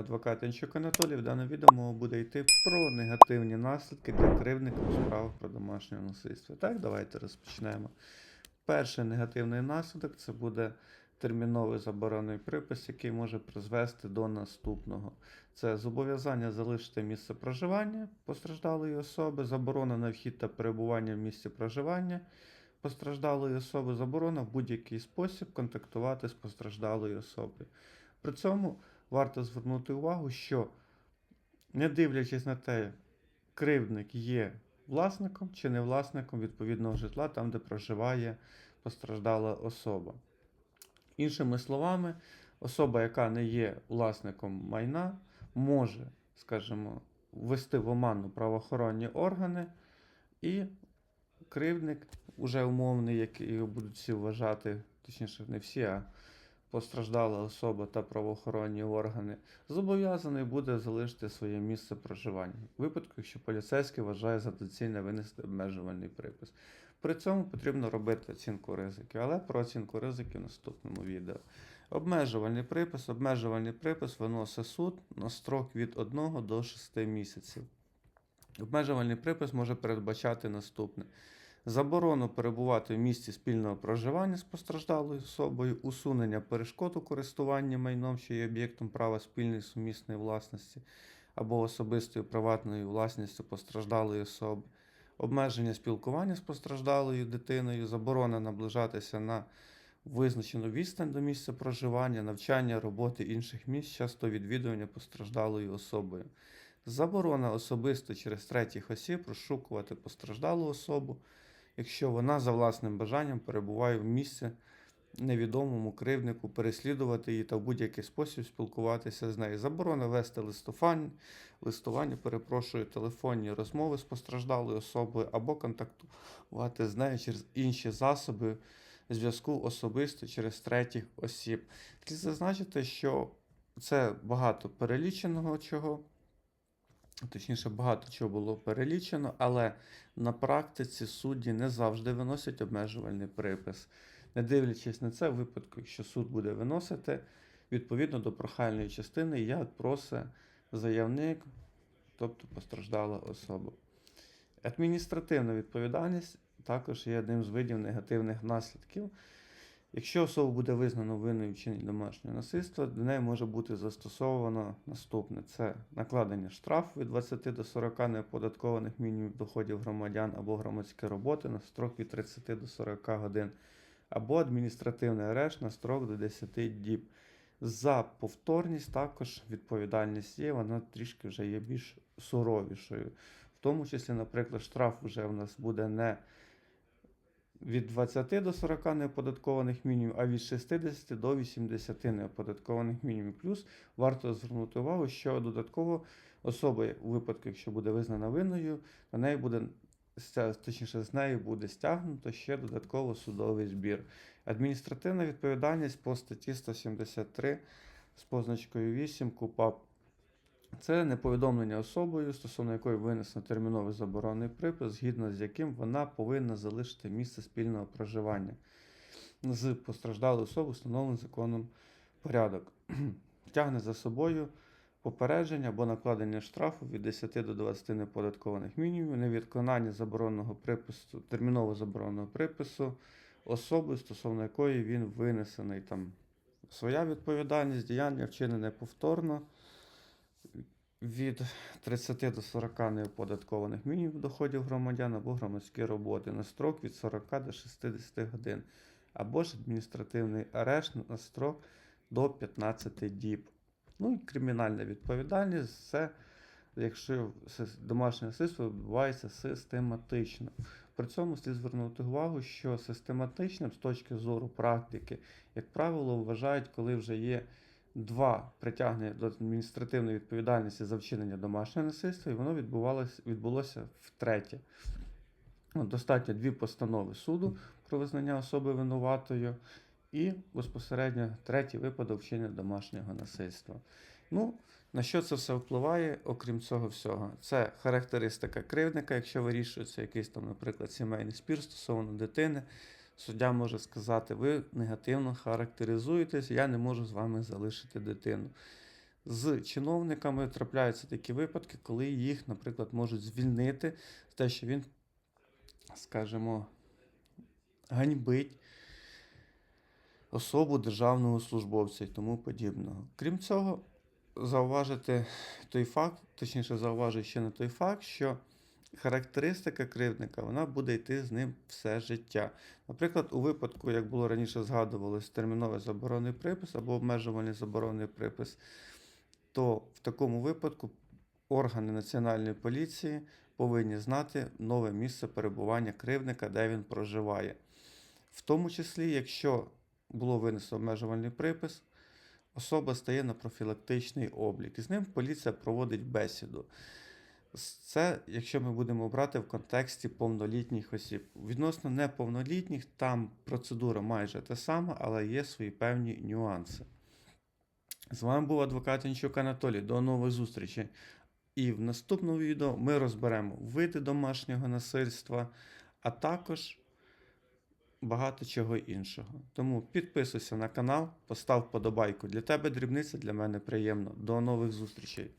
адвокат Янчук Анатолій. В даному відео буде йти про негативні наслідки для кривдника у справах про домашнє насильство. Так, давайте розпочнемо. Перший негативний наслідок це буде терміновий заборонний припис, який може призвести до наступного. Це зобов'язання залишити місце проживання постраждалої особи, заборона на вхід та перебування в місці проживання постраждалої особи, заборона в будь-який спосіб контактувати з постраждалою особою. При цьому варто звернути увагу, що не дивлячись на те, кривдник є власником чи не власником відповідного житла, там, де проживає постраждала особа. Іншими словами, особа, яка не є власником майна, може, скажімо, ввести в оману правоохоронні органи, і кривдник, уже умовний, який його будуть всі вважати, точніше, не всі, а постраждала особа та правоохоронні органи, зобов'язаний буде залишити своє місце проживання, в випадку, якщо поліцейський вважає за доцільне винести обмежувальний припис. При цьому потрібно робити оцінку ризиків, але про оцінку ризиків в наступному відео. Обмежувальний припис. Обмежувальний припис виносить суд на строк від 1 до 6 місяців. Обмежувальний припис може передбачати наступне: заборону перебувати в місці спільного проживання з постраждалою особою, усунення перешкод у користуванні майном, що є об'єктом права спільної сумісної власності або особистою приватною власністю постраждалої особи, обмеження спілкування з постраждалою дитиною, заборона наближатися на визначену відстань до місця проживання, навчання, роботи інших місць, часто відвідування постраждалою особою. Заборона особисто через третіх осіб розшукувати постраждалу особу, якщо вона за власним бажанням перебуває в місці невідомому кривднику, переслідувати її та в будь-який спосіб спілкуватися з нею. Заборона вести листування, листування, перепрошую, телефонні розмови з постраждалою особою або контактувати з нею через інші засоби зв'язку особисто через третіх осіб. Слід зазначити, що це багато переліченого чого. Точніше, багато чого було перелічено, але на практиці судді не завжди виносять обмежувальний припис. Не дивлячись на це, в випадку, якщо суд буде виносити, відповідно до прохальної частини, як просить заявник, тобто постраждала особа. Адміністративна відповідальність також є одним з видів негативних наслідків. Якщо особа буде визнано винною в вчиненні домашнього насильства, до неї може бути застосовано наступне: це накладення штрафу від 20 до 40 неоподаткованих мінімумів доходів громадян або громадські роботи на строк від 30 до 40 годин, або адміністративний арешт на строк до 10 діб. За повторність також відповідальність є, вона трішки вже є більш суровішою. В тому числі, наприклад, штраф вже в нас буде не від 20 до 40 неоподаткованих мінімумів, а від 60 до 80 неоподаткованих мінімумів. Плюс варто звернути увагу, що додатково особа у випадку, якщо буде визнана винною, на неї буде точніше, з нею буде стягнуто ще додатково судовий збір. Адміністративна відповідальність по статті 173 з позначкою 8 КУПАП. Це неповідомлення особою, стосовно якої винесено терміновий заборонний припис, згідно з яким вона повинна залишити місце спільного проживання з постраждалою особою, встановлений законом порядок. Тягне за собою попередження або накладення штрафу від 10 до 20 неподаткованих мінімумів, невідконання забороненого припису, терміново забороненого припису особи, стосовно якої він винесений там своя відповідальність, діяння вчинене повторно від 30 до 40 неоподаткованих мінімумів доходів громадян або громадські роботи на строк від 40 до 60 годин, або ж адміністративний арешт на строк до 15 діб. Ну і кримінальна відповідальність це якщо домашнє насильство відбувається систематично. При цьому слід звернути увагу, що систематичним з точки зору практики, як правило, вважають, коли вже є два притягнення до адміністративної відповідальності за вчинення домашнього насильства, і воно відбувалося, відбулося втретє. Достатньо дві постанови суду про визнання особи винуватою, і безпосередньо третій випадок вчинення домашнього насильства. Ну, на що це все впливає, окрім цього всього? Це характеристика кривдника, якщо вирішується якийсь там, наприклад, сімейний спір стосовно дитини. Суддя може сказати, ви негативно характеризуєтесь, я не можу з вами залишити дитину. З чиновниками трапляються такі випадки, коли їх, наприклад, можуть звільнити те, що він, скажімо, ганьбить особу державного службовця і тому подібного. Крім цього, зауважити той факт, точніше, зауважую ще на той факт, що характеристика кривдника вона буде йти з ним все життя. Наприклад, у випадку, як було раніше згадувалось, терміновий заборонний припис або обмежувальний заборонний припис, то в такому випадку органи Національної поліції повинні знати нове місце перебування кривдника, де він проживає. В тому числі, якщо було винесено обмежувальний припис, особа стає на профілактичний облік. І з ним поліція проводить бесіду. Це, якщо ми будемо брати в контексті повнолітніх осіб. Відносно неповнолітніх, там процедура майже та сама, але є свої певні нюанси. З вами був адвокат Янчук Анатолій. До нових зустрічей. І в наступному відео ми розберемо види домашнього насильства, а також багато чого іншого. Тому підписуйся на канал, постав подобайку. Для тебе дрібниця, для мене приємно. До нових зустрічей.